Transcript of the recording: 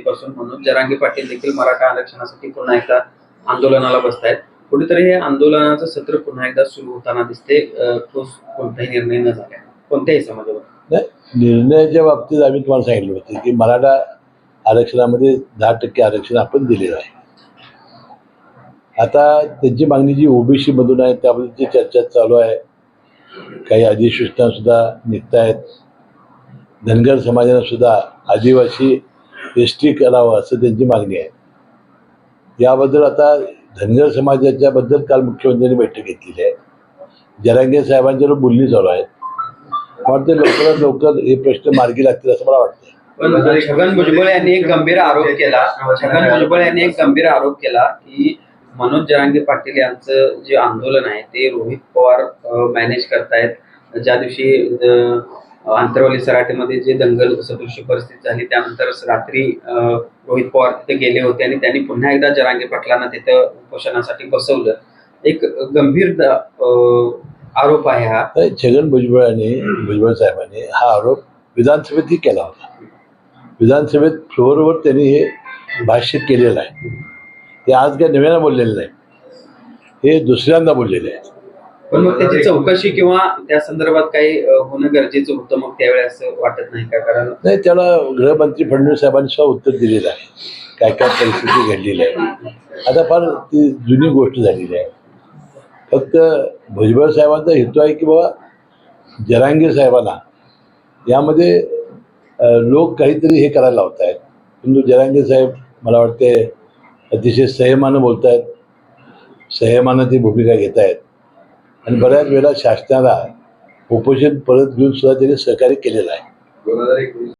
पासून म्हणून जरांगे पाटील देखील मराठा आरक्षणासाठी पुन्हा एकदा आंदोलनाला बसतायत. कुठेतरी हे आंदोलनाचं सत्र पुन्हा एकदा सुरू होताना दिसते ठोस कोणताही निर्णय न झाला. कोणत्याही समाजावर? नाही निर्णयाच्या बाबतीत आम्ही तुम्हाला सांगितलं होतं की मराठा आरक्षणामध्ये दहा टक्के आरक्षण आपण दिलेलं आहे. आता त्यांची मागणी जी ओबीसी मधून आहे त्याबद्दलची चर्चा चालू आहे काही अधिसूचना सुद्धा निघत आहेत धनगर समाजानं सुद्धा आदिवासी एस टी करावं असं त्यांची मागणी आहे. याबद्दल आता धनगर समाजाच्या बद्दल काल मुख्यमंत्र्यांनी बैठक घेतलेली आहे. जरांगे साहेबांच्यावर बोलणी चालू आहेत. वाटतं लवकरात लवकर हे प्रश्न मार्गी लागतील असं मला वाटतं. पण छगन भुजबळ यांनी एक गंभीर आरोप केला. छगन भुजबळ यांनी एक गंभीर आरोप केला की मनोज जरांगे पाटील यांचं जे आंदोलन आहे ते रोहित पवार मॅनेज करतायत. ज्या दिवशी आंतरवाली सराटीमध्ये जे दंगल सदृश्य परिस्थिती झाली त्यानंतर रात्री रोहित पवार तिथे गेले होते आणि त्यांनी पुन्हा एकदा जरांगे पाटलांना तिथं उपोषणासाठी बसवलं. एक गंभीर आरोप आहे हा. छगन भुजबळ आणि भुजबळ साहेबांनी हा आरोप विधानसभेतही केला होता. विधानसभेत फ्लोअरवर त्यांनी हे भाष्य केलेलं आहे. ते आज काय नव्यानं बोललेलं नाही. हे दुसऱ्यांदा बोललेले आहे. पण मग त्याची चौकशी किंवा त्या संदर्भात काही होणं गरजेचं होतं मग त्यावेळी असं वाटत नाही का? कारण नाही त्याला गृहमंत्री फडणवीस साहेबांनी सुद्धा उत्तर दिलेलं आहे. काय काय परिस्थिती घडलेली आहे. आता फार ती जुनी गोष्ट झालेली आहे. फक्त भुजबळ साहेबांचा हेतू आहे की बाबा जरांगे साहेबांना यामध्ये लोक काहीतरी हे करायला लावत आहेत परंतु जरांगे साहेब मला वाटते अतिशय संयमानं बोलत आहेत संयमानं ती भूमिका घेत आहेत आणि बऱ्याच वेळा शासनाला उपोषण परत घेऊन सुद्धा त्यांनी सहकार्य केलेलं आहे.